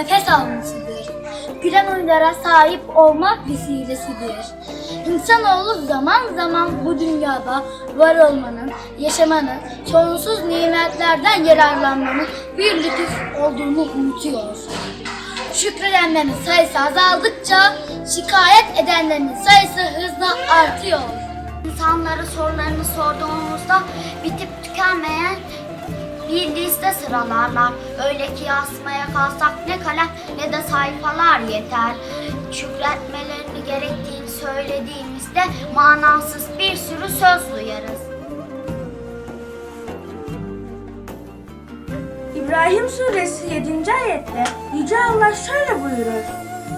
nefes almasıdır. Gülen oyunlara sahip olmak vesilesidir. İnsanoğlu zaman zaman bu dünyada var olmanın, yaşamanın, sonsuz nimetlerden yararlanmanın bir lütuf olduğunu unutuyor. Şükredenlerin sayısı azaldıkça şikayet edenlerin sayısı hızla artıyor. İnsanlara sorularını sorduğumuzda bitip tükenmeyen bir liste sıralarlar. Öyle ki yazmaya kalsak ne kalem ne de sayfalar yeter. Şükretmelerini gerektiğini söylediğimizde manasız bir sürü söz duyarız. İbrahim suresi 7. ayette Yüce Allah şöyle buyurur.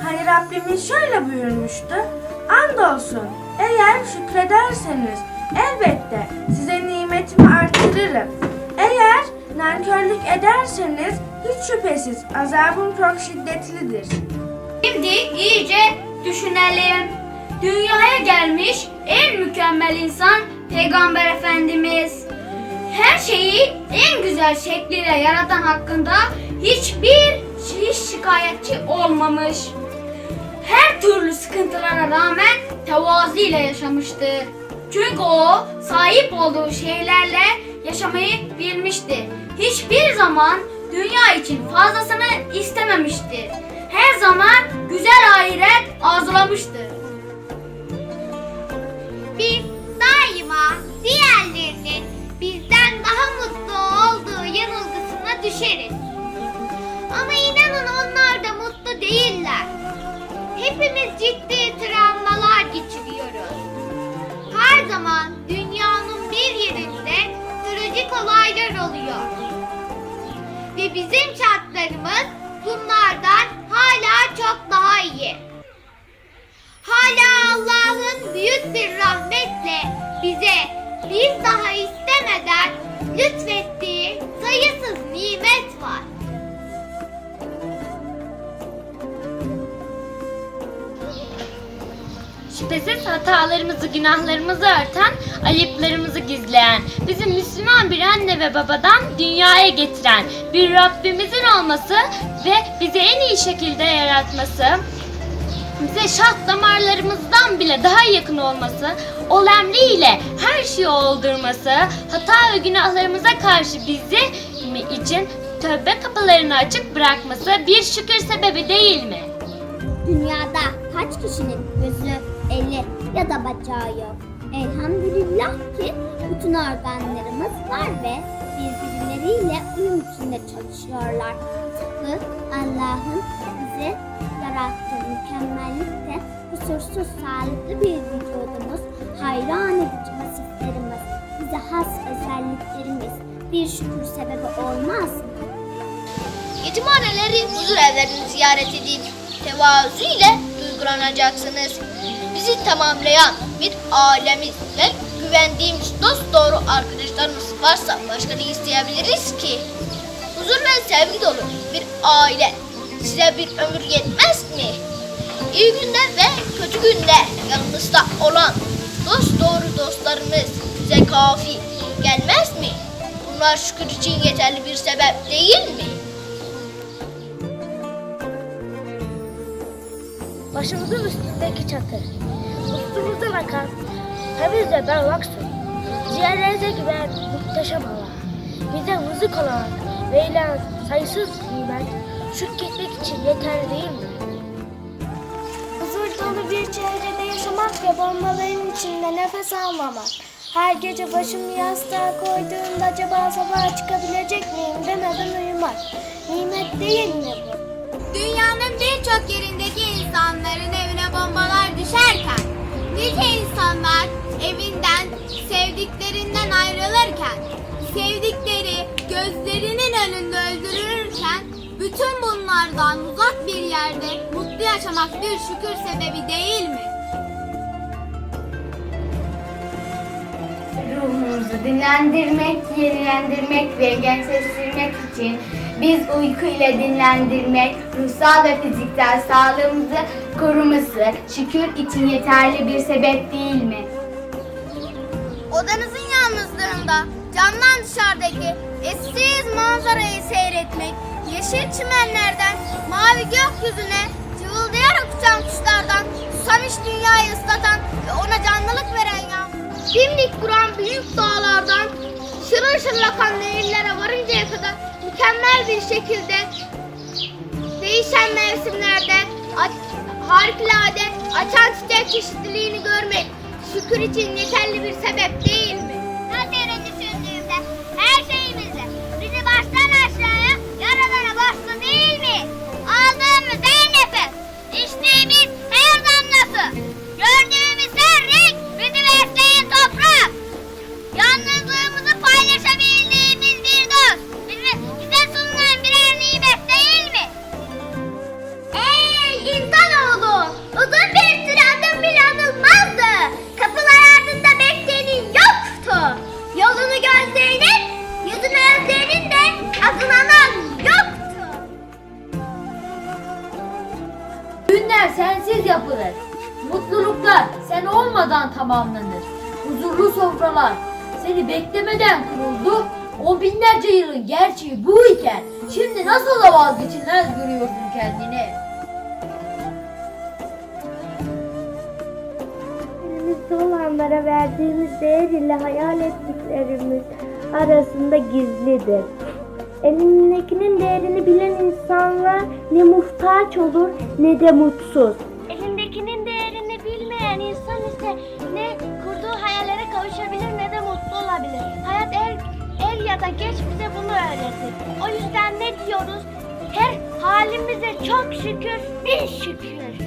Hani Rabbimiz şöyle buyurmuştu. Andolsun eğer şükrederseniz elbette size nimetimi artırırım. Nankörlük ederseniz hiç şüphesiz azabım çok şiddetlidir. Şimdi iyice düşünelim. Dünyaya gelmiş en mükemmel insan Peygamber Efendimiz. Her şeyi en güzel şekliyle yaratan hakkında hiçbir hiç şikayetçi olmamış. Her türlü sıkıntılara rağmen tevazu yaşamıştı. Çünkü o sahip olduğu şeylerle yaşamayı bilmişti. Hiçbir zaman dünya için fazlasını istememiştir. Her zaman güzel ahiret arzulamıştır. Biz daima diğerlerinin bizden daha mutlu olduğu yanılgısına düşeriz. Ama inanın onlar da mutlu değiller. Hepimiz ciddi travmalar geçiriyoruz. Her zaman dünyanın Bizim şartlarımız bunlardan hala çok daha iyi. Hala Allah'ın büyük bir rahmetle bize bir daha istemeden lütfettiği sayısız nimet var. Şüphesiz hatalarımızı, günahlarımızı örten, ayıplarımızı gizleyen, bizi Müslüman bir anne ve babadan dünyaya getiren bir Rabbimizin olması ve bizi en iyi şekilde yaratması, bize şah damarlarımızdan bile daha yakın olması, ol emriyle her şeyi oldurması, hata ve günahlarımıza karşı bizi için tövbe kapılarını açık bırakması bir şükür sebebi değil mi? Dünyada kaç kişinin da bacağı yok? Elhamdülillah ki bütün organlarımız var ve birbirleriyle uyum içinde çalışıyorlar. Tıpkı Allah'ın bize yarattığı mükemmellikte kusursuz sağlıklı bir vücudumuz, hayran edici vasıflarımız, bize has özelliklerimiz bir şükür sebebi olmaz mı? Yetimhaneleri, huzur evlerini ziyaret edin. Tevazu ile duygulanacaksınız. Bizi tamamlayan bir ailemiz ve güvendiğimiz dost doğru arkadaşlarımız varsa başka ne isteyebiliriz ki? Huzur ve sevgi dolu bir aile size bir ömür yetmez mi? İyi günde ve kötü günde yanımızda olan dost doğru dostlarımız bize kafi gelmez mi? Bunlar şükür için yeterli bir sebep değil mi? Başımızın üstündeki çatı. Üstümüzden akan temiz ve berrak su. Ciğerlerinize güven muhteşem hava. Bize müzik olarak verilen sayısız nimet şükretmek için yeterli değil mi? Huzur dolu bir çevrede yaşamak ve bombaların içinde nefes almamak. Her gece başımı yastığa koyduğumda acaba sabah çıkabilecek miyim demeden uyumak. Nimet değil mi bu? Dünyanın birçok yerindeki insanların evine bombalar düşerken, nice insanlar evinden, sevdiklerinden ayrılırken, sevdikleri gözlerinin önünde öldürülürken, bütün bunlardan uzak bir yerde mutlu yaşamak bir şükür sebebi değil mi? Ruhumuzu dinlendirmek, yenilendirmek ve gençleştirmek için biz uyku ile dinlendirmek, ruhsal ve fiziksel sağlığımızı koruması şükür için yeterli bir sebep değil mi? Odanızın yalnızlığında camdan dışarıdaki eşsiz manzarayı seyretmek yeşil çimenlerden, mavi gökyüzüne, cıvıldayarak uçan kuşlardan, susamış dünyayı ıslatan ve ona canlılık veren yağmur. Dimdik duran büyük dağlardan, şırıl şırıl akan nehirlere varıncaya kadar mükemmel bir şekilde değişen mevsimlerde harikulade açan çiçek çeşitliliğini görmek şükür için yeterli bir sebep değil mi? Sensiz yapılır. Mutluluklar sen olmadan tamamlanır. Huzurlu sofralar seni beklemeden kuruldu. O binlerce yılın gerçeği bu iken şimdi nasıl da vazgeçilmez görüyorsun kendini. Elimizde olanlara verdiğimiz değer ile hayal ettiklerimiz arasında gizlidir. Elindekinin değerini bilen insanlar ne muhtaç olur ne de mutsuz. Ya da geç bize bunu öğretir. O yüzden ne diyoruz? Her halimize çok şükür, bin şükür.